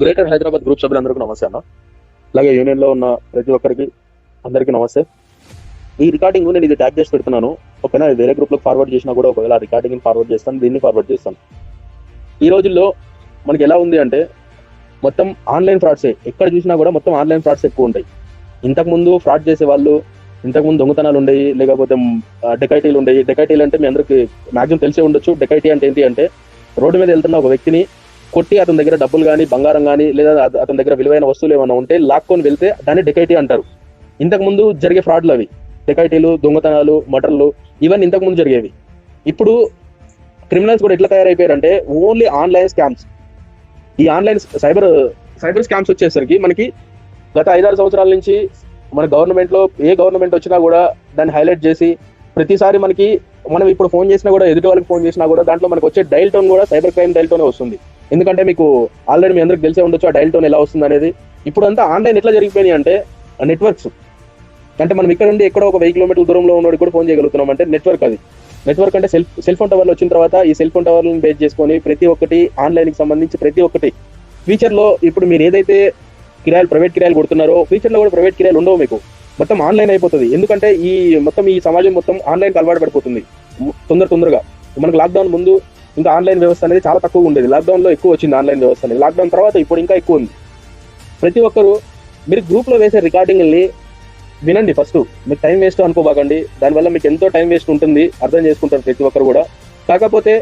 Greater Hyderabad group సభ్యులందరికీ నమస్తే అన్న. అలాగే యూనియన్లో ఉన్న ప్రతి ఒక్కరికి అందరికీ నమస్తే. ఈ రికార్డింగ్ నేను ఇది ట్యాగ్ చేసి పెడుతున్నాను. ఓకేనా? ఇది వేరే గ్రూప్లో ఫార్వర్డ్ చేసినా కూడా ఒకవేళ రికార్డింగ్ ఫార్వర్డ్ చేస్తాను దీన్ని ఫార్వర్డ్ చేస్తాను. ఈ రోజుల్లో మనకి ఎలా ఉంది అంటే మొత్తం ఆన్లైన్ ఫ్రాడ్సే ఎక్కడ చూసినా కూడా మొత్తం ఆన్లైన్ ఫ్రాడ్స్ ఎక్కువ ఉంటాయి. ఇంతకు ముందు ఫ్రాడ్ చేసే వాళ్ళు ఇంతకు ముందు దొంగతనాలు ఉండేవి లేకపోతే డెకైటీలు ఉండేవి. డెకైటీలు అంటే మీ అందరికి మాక్సిమం తెలిసే ఉండొచ్చు. డెకైటీ అంటే ఏంటి అంటే రోడ్డు మీద వెళ్తున్న ఒక వ్యక్తిని కొట్టి అతని దగ్గర డబ్బులు కానీ బంగారం కానీ లేదా అతని దగ్గర విలువైన వస్తువులు ఏమైనా ఉంటే లాక్కొని వెళ్తే దాన్ని డెకైటీ అంటారు. ఇంతకు ముందు జరిగే ఫ్రాడ్లు అవి. డెకైటీలు దొంగతనాలు మటర్లు ఇవన్నీ ఇంతకు ముందు జరిగేవి. ఇప్పుడు క్రిమినల్స్ కూడా ఎట్లా తయారైపోయారంటే ఓన్లీ ఆన్లైన్ స్కామ్స్. ఈ ఆన్లైన్ సైబర్ సైబర్ స్కామ్స్ వచ్చేసరికి మనకి గత ఐదారు సంవత్సరాల నుంచి మన గవర్నమెంట్లో ఏ గవర్నమెంట్ వచ్చినా కూడా దాన్ని హైలైట్ చేసి ప్రతిసారి మనకి మనం ఇప్పుడు ఫోన్ చేసినా కూడా ఎదుటి వాళ్ళకి ఫోన్ చేసినా కూడా దాంట్లో మనకు వచ్చే డైల్ టోన్ కూడా సైబర్ క్రైమ్ డైల్ టోనే వస్తుంది. ఎందుకంటే మీకు ఆల్రెడీ మీ అందరికి తెలిసే ఉండొచ్చు ఆ డైల్ టోన్ ఎలా వస్తుంది అనేది. ఇప్పుడు అంతా ఆన్లైన్ ఎట్లా జరిగిపోయినాయి అంటే నెట్వర్క్స్ అంటే మనం ఇక్కడ నుండి ఎక్కడో ఒక వెయ్యి కిలోమీటర్ల దూరంలో ఉన్నోడికి కూడా ఫోన్ చేయగలుగుతున్నాం అంటే నెట్వర్క్ అది. నెట్వర్క్ అంటే సెల్ సెల్ ఫోన్ టవర్లు వచ్చిన తర్వాత ఈ సెల్ ఫోన్ టవర్లను బేస్ చేసుకొని ప్రతి ఒక్కటి ఆన్లైన్కి సంబంధించి ప్రతి ఒక్కటి. ఫ్యూచర్లో ఇప్పుడు మీరు ఏదైతే కిరాయలు ప్రైవేట్ కిరాయలు కొడుతున్నారో ఫ్యూచర్లో కూడా ప్రైవేట్ కిరాయలు ఉండవు మీకు. మొత్తం ఆన్లైన్ అయిపోతుంది. ఎందుకంటే ఈ మొత్తం ఈ సమాజం మొత్తం ఆన్లైన్ అలవాటు పడిపోతుంది. తొందర తొందరగా. మనకు లాక్డౌన్ ముందు ఇంకా ఆన్లైన్ వ్యవస్థ అనేది చాలా తక్కువ ఉండేది. లాక్డౌన్లో ఎక్కువ వచ్చింది ఆన్లైన్ వ్యవస్థ అనేది. లాక్డౌన్ తర్వాత ఇప్పుడు ఇంకా ఎక్కువ ఉంది. ప్రతి ఒక్కరు మీరు గ్రూప్లో వేసే రికార్డింగ్ని వినండి ఫస్ట్. మీకు టైం వేస్ట్ అనుకోబాకండి. దానివల్ల మీకు ఎంతో టైం వేస్ట్ ఉంటుంది. అర్థం చేసుకుంటారు ప్రతి ఒక్కరు కూడా. కాకపోతే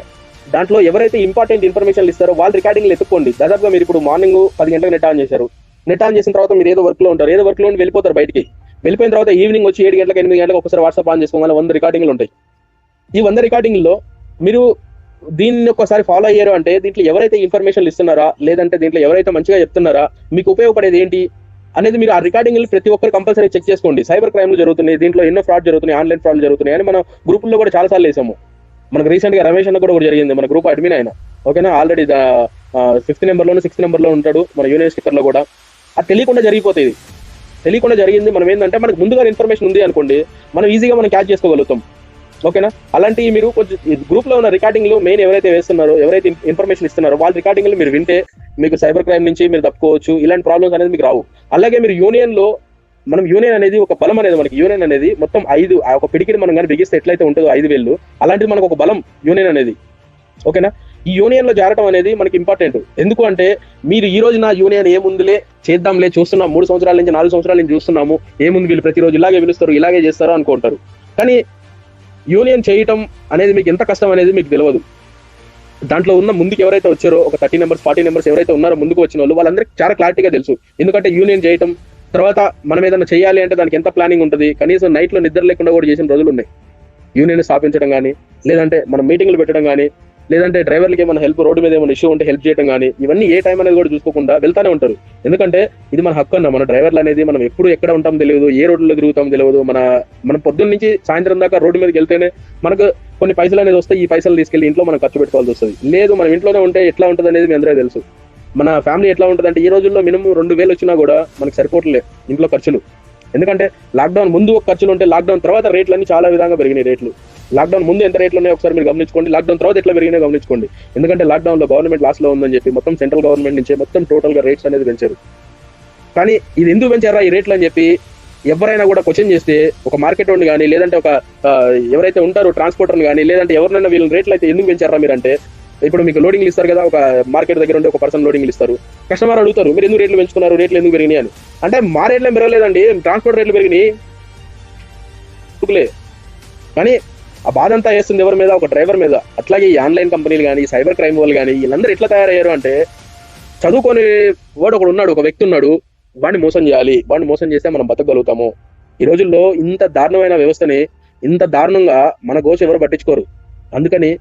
దాంట్లో ఎవరైతే ఇంపార్టెంట్ ఇన్ఫర్మేషన్ ఇస్తారో వాళ్ళ రికార్డింగ్లు ఎత్తుకోండి దాదాపుగా మీరు ఇప్పుడు మార్నింగ్ పది గంటలకు నెట్ ఆన్ చేశారు. నెట్ ఆన్ చేసిన తర్వాత మీరు ఏదో వర్క్లో ఉంటారు. ఏదో వర్క్లో ఉండి వెళ్ళిపోతారు బయటికి. వెళ్ళిపోయిన తర్వాత ఈవినింగ్ వచ్చి ఏడు గంటలకు ఎనిమిది గంటలకు ఒకసారి వాట్సాప్ ఆన్ చేసుకోవాలి వంద రికార్డింగ్లు ఉంటాయి. ఈ వంద రికార్డింగ్లో మీరు దీన్ని ఒకసారి ఫాలో అయ్యారు అంటే దీంట్లో ఎవరైతే ఇన్ఫర్మేషన్ ఇస్తున్నారా లేదంటే దీంట్లో ఎవరైతే మంచిగా చెప్తున్నారా మీకు ఉపయోగపడేది ఏంటి అనేది మీరు ఆ రికార్డింగ్ ప్రతి ఒక్కరు కంపల్సరీ చెక్ చేసుకోండి. సైబర్ క్రైమ్లు జరుగుతున్నాయి దీంట్లో ఎన్నో ఫ్రాడ్ జరుగుతున్నాయి ఆన్లైన్ ఫ్రాడ్ జరుగుతున్నాయి అని మనం గ్రూపుల్లో కూడా చాలా సార్లు వేసాము. మనకు రీసెంట్గా రమేష్ అన్న కూడా ఒకటి జరిగింది మన గ్రూప్ అడ్మిన్ ఆయన. ఓకేనా ఆల్రెడీ ఫిఫ్త్ నెంబర్ లోను సిక్స్త్ నెంబర్లో ఉంటాడు మన యూనియన్ స్టిక్కర్లో కూడా. అది తెలియకుండా జరిగిపోతుంది తెలియకుండా జరిగింది మనం ఏంటంటే మనకు ముందుగా ఇన్ఫర్మేషన్ ఉంది అనుకోండి మనం ఈజీగా మనం క్యాచ్ చేసుకోగలుగుతాం. ఓకేనా? అలాంటి మీరు కొంచెం గ్రూప్లో ఉన్న రికార్డింగ్లో మెయిన్ ఎవరైతే వేస్తున్నారో ఎవరైతే ఇన్ఫర్మేషన్ ఇస్తున్నారో వాళ్ళ రికార్డింగ్ మీరు వింటే మీకు సైబర్ క్రైమ్ నుంచి మీరు తప్పుకోవచ్చు ఇలాంటి ప్రాబ్లమ్స్ అనేది మీకు రావు. అలాగే మీరు యూనియన్లో మనం యూనియన్ అనేది ఒక బలం అనేది మనకి యూనియన్ అనేది మొత్తం ఐదు ఆ ఒక పిడికిని మనం కానీ బిగిస్తే ఎట్లయితే ఉంటుందో ఐదు వేలు అలాంటిది మనకు ఒక బలం యూనియన్ అనేది. ఓకేనా? ఈ యూనియన్లో చేరటం అనేది మనకి ఇంపార్టెంట్ ఎందుకు అంటే మీరు ఈ రోజు నా యూనియన్ ఏముందిలే చేద్దాంలే చూస్తున్నాం మూడు సంవత్సరాల నుంచి నాలుగు సంవత్సరాల నుంచి చూస్తున్నాము ఏముంది వీళ్ళు ప్రతిరోజు ఇలాగే పిలుస్తారు ఇలాగే చేస్తారు అనుకుంటారు. కానీ యూనియన్ చేయటం అనేది మీకు ఎంత కష్టం అనేది మీకు తెలియదు. దాంట్లో ఉన్న ముందుకు ఎవరైతే వచ్చారో ఒక థర్టీ నెంబర్స్ ఫార్టీ నెంబర్స్ ఎవరైతే ఉన్నారో ముందుకు వచ్చిన వాళ్ళు వాళ్ళందరికీ చాలా క్లారిటీగా తెలుసు. ఎందుకంటే యూనియన్ చేయటం తర్వాత మనం ఏదైనా చేయాలి అంటే దానికి ఎంత ప్లానింగ్ ఉంటుంది కనీసం నైట్లో నిద్ర లేకుండా కూడా చేసిన రోజులు ఉన్నాయి. యూనియన్ స్థాపించడం కానీ లేదంటే మనం మీటింగ్లు పెట్టడం కానీ లేదంటే డ్రైవర్లకి ఏమైనా హెల్ప్ రోడ్డు మీద ఏమైనా ఇష్యూ ఉంటే హెల్ప్ చేయడం కానీ ఇవన్నీ ఏ టైం అనేది కూడా చూసుకోకుండా వెళ్తానే ఉంటారు. ఎందుకంటే ఇది మన హక్కు అన్న మన డ్రైవర్లు అనేది మనం ఎప్పుడు ఎక్కడ ఉంటాం తెలియదు ఏ రోడ్లో తిరుగుతాం తెలియదు. మన మనం పొద్దున్న నుంచి సాయంత్రం దాకా రోడ్డు మీదకి వెళ్తేనే మనకు కొన్ని పైసలు అనేది వస్తే ఈ పైసలు తీసుకెళ్ళి ఇంట్లో మనం ఖర్చు పెట్టుకోవాల్సి వస్తుంది. లేదు మనం ఇంట్లోనే ఉంటే ఎట్లా ఉంటుంది అనేది మీ అందరికీ తెలుసు. మన ఫ్యామిలీ ఎట్లా ఉంటుంది అంటే ఈ రోజుల్లో మినిమం రెండు వేలు వచ్చినా కూడా మనకు సరిపోవట్లే ఇంట్లో ఖర్చులు. ఎందుకంటే లాక్డౌన్ ముందు ఒక ఖర్చులు ఉంటే లాక్డౌన్ తర్వాత రేట్లన్నీ చాలా విధంగా పెరిగినాయి రేట్లు. లాక్డౌన్ ముందు ఎంత రేట్లు ఉన్నాయో ఒకసారి మీరు గమనించుకోండి. లాక్డౌన్ తర్వాత ఎట్లా పెరిగినా గమనించుకోండి. ఎందుకంటే లాక్డౌన్లో గవర్నమెంట్ లాస్లో ఉందని చెప్పి మొత్తం సెంట్రల్ గవర్నమెంట్ నుంచి మొత్తం టోటల్గా రేట్స్ అనేది పెంచారు. కానీ ఇది ఎందుకు పెంచారా ఈ రేట్లు అని చెప్పి ఎవరైనా కూడా క్వశ్చన్ చేస్తే ఒక మార్కెట్ ఉండి కానీ లేదంటే ఒక ఎవరైతే ఉంటారో ట్రాన్స్పోర్టర్లు కానీ లేదంటే ఎవరినైనా వీళ్ళ రేట్లు అయితే ఎందుకు పెంచారా మీరు అంటే ఇప్పుడు మీకు లోడింగ్లు ఇస్తారు కదా ఒక మార్కెట్ దగ్గర ఉంటే ఒక పర్సన్ లోడింగ్లు ఇస్తారు. కస్టమర్ అడుగుతారు మీరు ఎందుకు రేట్లు పెంచుకున్నారు రేట్లు ఎందుకు పెరిగినాయి? అని. అంటే మా రేట్లు పెరగలేదండి ట్రాన్స్పోర్ట్ రేట్లు పెరిగినాయి. కానీ ఆ బాధ అంతా వేస్తుంది ఎవరి మీద? ఒక డ్రైవర్ మీద. అట్లాగే ఈ ఆన్లైన్ కంపెనీలు కానీ సైబర్ క్రైమ్ వాళ్ళు కానీ వీళ్ళందరూ ఎట్లా తయారయ్యారు అంటే చదువుకొని వాడు ఒకడు ఉన్నాడు ఒక వ్యక్తి ఉన్నాడు వాడిని మోసం చేయాలి. వాడిని మోసం చేస్తే మనం బతకగలుగుతాము. ఈ రోజుల్లో ఇంత దారుణమైన వ్యవస్థని ఇంత దారుణంగా మన గోష ఎవరు పట్టించుకోరు. అందుకని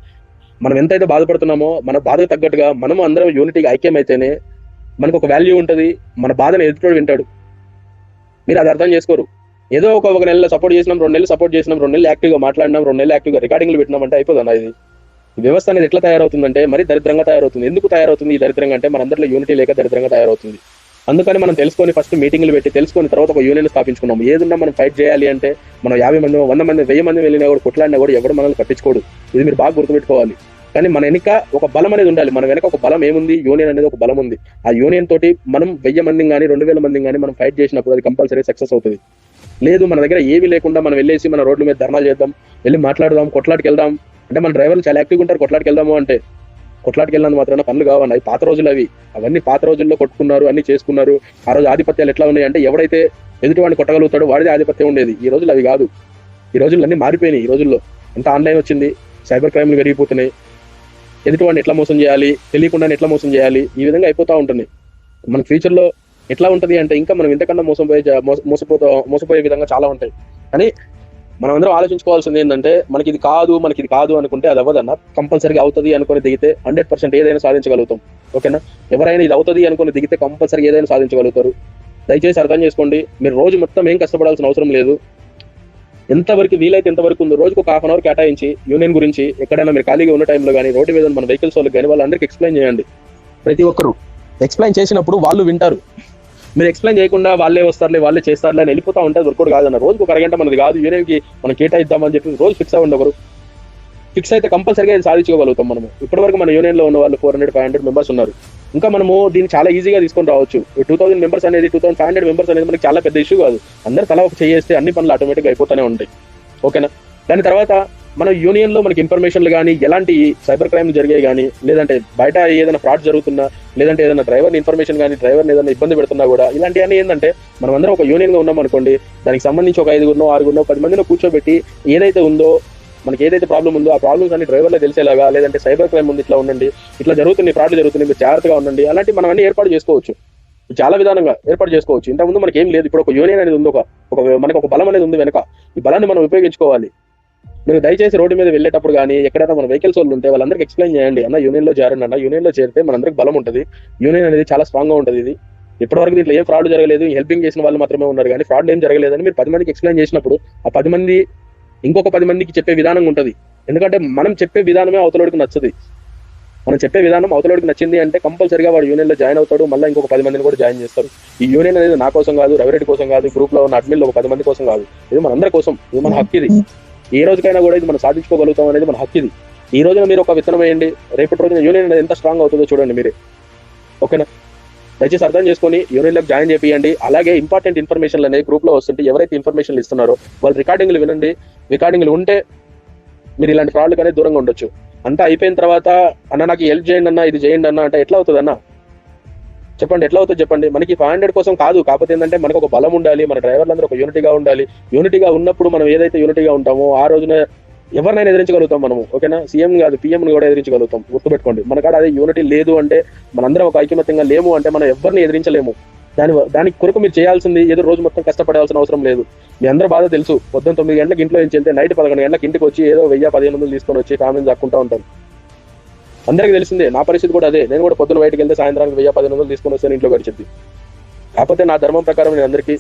మనం ఎంతైతే బాధపడుతున్నామో మన బాధకు తగ్గట్టుగా మనం అందరం యూనిటీగా ఐక్యమైతేనే మనకు ఒక వాల్యూ ఉంటుంది. మన బాధను ఎదుటోడు వింటాడు. మీరు అది అర్థం చేసుకోరు. ఏదో ఒక ఒక నెల సపోర్ట్ చేసినాం రెండు నెలలు సపోర్ట్ చేసినాం రెండు నెలలు యాక్టివ్గా మాట్లాడినాం రెండు నెలలు యాక్టివ్గా రికార్డింగ్లు పెట్టినాం అంటే అయిపోదన్న ఇది. వ్యవస్థ అనేది ఎట్లా తయారవుతుందంటే మరి దరిద్రంగా తయారవుతుంది. ఎందుకు తయారవుతుంది ఈ దరిద్రంగా అంటే మనందరిలో యూనిటీ లేక దరిద్రంగా తయారవుతుంది. అందుకని మనం తెలుసుకొని ఫస్ట్ మీటింగ్లు పెట్టి తెలుసుకొని తర్వాత ఒక యూనియన్ స్థాపించుకున్నాం ఏదన్నా మనం ఫైట్ చేయాలి అంటే మనం యాభై మంది వంద మంది వెయ్యి మంది వెళ్ళినా కూడా కొట్లాడినా కూడా ఎవరు మనల్ని పట్టించుకోడు. ఇది మీరు బాగా గుర్తుపెట్టుకోవాలి. కానీ మన వెనుక ఒక బలం అనేది ఉండాలి. మన వెనక ఒక బలం ఏముంది? యూనియన్ అనేది ఒక బలం ఉంది. ఆ యూనియన్ తోటి మనం వెయ్యి మందిని కానీ రెండు వేల మందిని కానీ మనం ఫైట్ చేసినప్పుడు అది కంపల్సరీ సక్సెస్ అవుతుంది. లేదు మన దగ్గర ఏవి లేకుండా మనం వెళ్ళేసి మన రోడ్ల మీద ధర్నాలు చేద్దాం వెళ్ళి మాట్లాడదాం కొట్లాటికి వెళ్దాం అంటే మన డ్రైవర్లు చాలా యాక్టివ్గా ఉంటారు కొట్లాటికి వెళ్దాము అంటే. కొట్లాటికి వెళ్ళినందు మాత్రమే పనులు కావండి. అవి పాత రోజులు అవి. అవన్నీ పాత రోజుల్లో కొట్టుకున్నారు అన్ని చేసుకున్నారు. ఆ రోజు ఆధిపత్యాలు ఎట్లా ఉన్నాయి అంటే ఎవడైతే ఎదుటివాడిని కొట్టగలుగుతాడో వాడిదే ఆధిపత్యం ఉండేది. ఈ రోజులు అవి కాదు. ఈ రోజుల్లో అన్ని మారిపోయినాయి ఈ రోజుల్లో. అంత ఆన్లైన్ వచ్చింది సైబర్ క్రైమ్లు పెరిగిపోతున్నాయి. ఎదుటివాడిని ఎట్లా మోసం చేయాలి తెలియకుండా ఎట్లా మోసం చేయాలి ఈ విధంగా అయిపోతూ ఉంటుంది మన ఫ్యూచర్లో ఎట్లా ఉంటది అంటే ఇంకా మనం ఇంతకన్నా మోసపోయే మోసపోతా మోసపోయే విధంగా చాలా ఉంటాయి. కానీ మనం అందరం ఆలోచించుకోవాల్సింది ఏంటంటే మనకి ఇది కాదు మనకి ఇది కాదు అనుకుంటే అది అవ్వదన్న. కంపల్సరీగా అవుతుంది అనుకుని దిగితే హండ్రెడ్ పర్సెంట్ ఏదైనా సాధించగలుగుతాం. ఓకేనా? ఎవరైనా ఇది అవుతుంది అనుకుని దిగితే కంపల్సరీ ఏదైనా సాధించగలుగుతారు. దయచేసి అర్థం చేసుకోండి మీరు రోజు మొత్తం ఏం కష్టపడాల్సిన అవసరం లేదు. ఎంతవరకు వీలైతే ఎంతవరకు ఉందో రోజుకు ఒక హాఫ్ అన్ అవర్ కేటాయించి యూనియన్ గురించి ఎక్కడైనా మీరు ఖాళీగా ఉన్న టైంలో కానీ రోడ్డు మీద మన వెహికల్స్ వాళ్ళకి కానీ వాళ్ళందరికీ ఎక్స్ప్లెయిన్ చేయండి. ప్రతి ఒక్కరు ఎక్స్ప్లెయిన్ చేసినప్పుడు వాళ్ళు వింటారు. మీరు ఎక్స్ప్లెయిన్ చేయకుండా వాళ్ళే వస్తారులే వాళ్ళే చేస్తారులే అని వెళ్ళిపోతా ఉంటే దొరకడు కాదన్న. రోజుకు ఒక అరగంట మనది కాదు. యూనియన్కి మనం కేటాయిద్దామని చెప్పి రోజు ఫిక్స్ అవ్వండి ఒకరు ఫిక్స్ అయితే కంపల్సరీగా సాధించుకోగలుగుతాం మనము. ఇప్పటివరకు మన యూనియన్లో ఉన్న వాళ్ళు four hundred five hundred members ఉన్నారు. ఇంకా మనము దీన్ని చాలా ఈజీగా తీసుకొని రావచ్చు. టూ థౌసండ్ మెంబర్స్ అనేది two thousand five hundred members అనేది మనకి చాలా పెద్ద ఇష్యూ కాదు. అందరు తల ఒక చేస్తే అన్ని పనులు ఆటోమేటిక్ అయిపోతూనే ఉంటాయి. ఓకేనా దాని తర్వాత మన యూనియన్లో మనకి ఇన్ఫర్మేషన్లు కానీ ఎలాంటి సైబర్ క్రైమ్ జరిగాయి కానీ లేదంటే బయట ఏదైనా ఫ్రాడ్ జరుగుతున్నా లేదంటే ఏదైనా డ్రైవర్ ఇన్ఫర్మేషన్ కానీ డ్రైవర్ ఏదైనా ఇబ్బంది పెడుతున్నా కూడా ఇలాంటివన్నీ ఏంటంటే మనం అందరం ఒక యూనియన్గా ఉన్నాం అనుకోండి దానికి సంబంధించి ఒక ఐదుగురునో ఆరుగురునో పది మందిలో కూర్చోబెట్టి ఏదైతే ఉందో మనకి ఏదైతే ప్రాబ్లం ఉందో ఆ ప్రాబ్లమ్స్ అన్ని డ్రైవర్లో తెలిసేలాగా లేదంటే సైబర్ క్రైమ్ ఉంది ఇట్లా ఉండండి ఇట్లా జరుగుతుంది ఫ్రాడ్ జరుగుతుంది మీరు జాగ్రత్తగా ఉండండి అలాంటి మనం అన్ని ఏర్పాటు చేసుకోవచ్చు. చాలా విధానంగా ఏర్పాటు చేసుకోవచ్చు. ఇంతకుముందు మనకి ఏం లేదు ఇప్పుడు ఒక యూనియన్ అనేది ఉంది ఒక మనకు ఒక బలం అనేది ఉంది వెనక. ఈ బలాన్ని మనం ఉపయోగించుకోవాలి. మీరు దయచేసి రోడ్డు మీద వెళ్ళేటప్పుడు కానీ ఎక్కడైనా మన వెహికల్స్ వాళ్ళు ఉంటే వాళ్ళందరికీ ఎక్స్ప్లెయిన్ చేయండి. అన్న యూనియన్లో చేరండి అన్న. యూనియన్లో చేరితే మనందరికి బలం ఉంటుంది. యూనియన్ అనేది చాలా స్ట్రాంగ్గా ఉంటుంది ఇది. ఇప్పటివరకు దీంట్లో ఏం ఫ్రాడ్ జరగలేదు. హెల్పింగ్ చేసిన వాళ్ళు మాత్రమే ఉన్నారు కానీ ఫ్రాడ్ ఏం జరగలేదని మీరు పది మందికి ఎక్స్ప్లెయిన్ చేసినప్పుడు ఆ పది మంది ఇంకొక పది మందికి చెప్పే విధానం ఉంటుంది. ఎందుకంటే మనం చెప్పే విధానమే అవతలోడికి నచ్చదు. మనం చెప్పే విధానం అవతలోడికి నచ్చింది అంటే కంపల్సరిగా వాడు యూనియన్లో జాయిన్ అవుతాడు. మళ్ళీ ఇంకొక పది మందిని కూడా జాయిన్ చేస్తారు. ఈ యూనియన్ అనేది నా కోసం కాదు రవిరెడ్డి కోసం కాదు గ్రూప్లో ఉన్న అడ్మిన్లో ఒక పది మంది కోసం కాదు. ఇది మనందరి కోసం. ఇది మన హక్కు ఇది. ఏ రోజుకైనా కూడా ఇది మనం సాధించుకోగలుగుతాం అనేది మన హక్కు ఇది. ఈ రోజున మీరు ఒక విత్తనం వేయండి రేపటి రోజున యూనియన్ అనేది ఎంత స్ట్రాంగ్ అవుతుందో చూడండి మీరే. ఓకేనా? దయచేసి అర్థం చేసుకొని యూనియన్లోకి జాయిన్ చేయండి అలాగే ఇంపార్టెంట్ ఇన్ఫర్మేషన్లు అనేవి గ్రూప్లో వస్తుంటే ఎవరైతే ఇన్ఫర్మేషన్లు ఇస్తున్నారో వాళ్ళు రికార్డింగ్లు వినండి. రికార్డింగ్లు ఉంటే మీరు ఇలాంటి ఫ్రాడ్లు అనేది దూరంగా ఉండొచ్చు. అంతా అయిపోయిన తర్వాత అన్న నాకు హెల్ప్ చేయండి అన్న ఇది చేయండి అన్న అంటే ఎట్లా అవుతుంది అన్న? చెప్పండి ఎట్లా అవుతుంది చెప్పండి? మనకి ఫైవ్ హండ్రెడ్ కోసం కాదు కాకపోతే ఏంటంటే మనకు ఒక బలం ఉండాలి మన డ్రైవర్లందరూ ఒక యూనిటీగా ఉండాలి. యూనిటీగా ఉన్నప్పుడు మనం ఏదైతే యూనిటీగా ఉంటామో ఆ రోజున ఎవరినైనా ఎదిరించగలుగుతాం మనము ఓకేనా సీఎం కాదు పీఎం కూడా ఎదిరించగలుగుతాం గుర్తుపెట్టుకోండి. మన కాడ అదే యూనిటీ లేదు అంటే మనందరం ఒక ఐకమత్యంగా లేము అంటే మనం ఎవరిని ఎదిరించలేము. దాని దానికి కొరకు మీరు చేయాల్సింది ఏదో రోజు మొత్తం కష్టపడాల్సిన అవసరం లేదు. మీ అందరూ బాధ తెలుసు పొద్దున్న తొమ్మిది గంటలకు ఇంట్లో నుంచి వెళ్తే నైట్ పదకొండు గంటలకు ఇంటికి వచ్చి ఏదో వెయ్యి పదిహేను వందలు తీసుకొని వచ్చి ఫ్యామిలీని దక్కుంటా ఉంటాను అందరికీ తెలిసిందే నా పరిస్థితి కూడా అదే. నేను కూడా పొద్దున బయటకు వెళ్తే సాయంత్రానికి వెయ్యి పదిహేను వందలు తీసుకొని వస్తాను ఇంట్లో గడిచింది కాకపోతే నా ధర్మం ప్రకారం నేను అందరికీ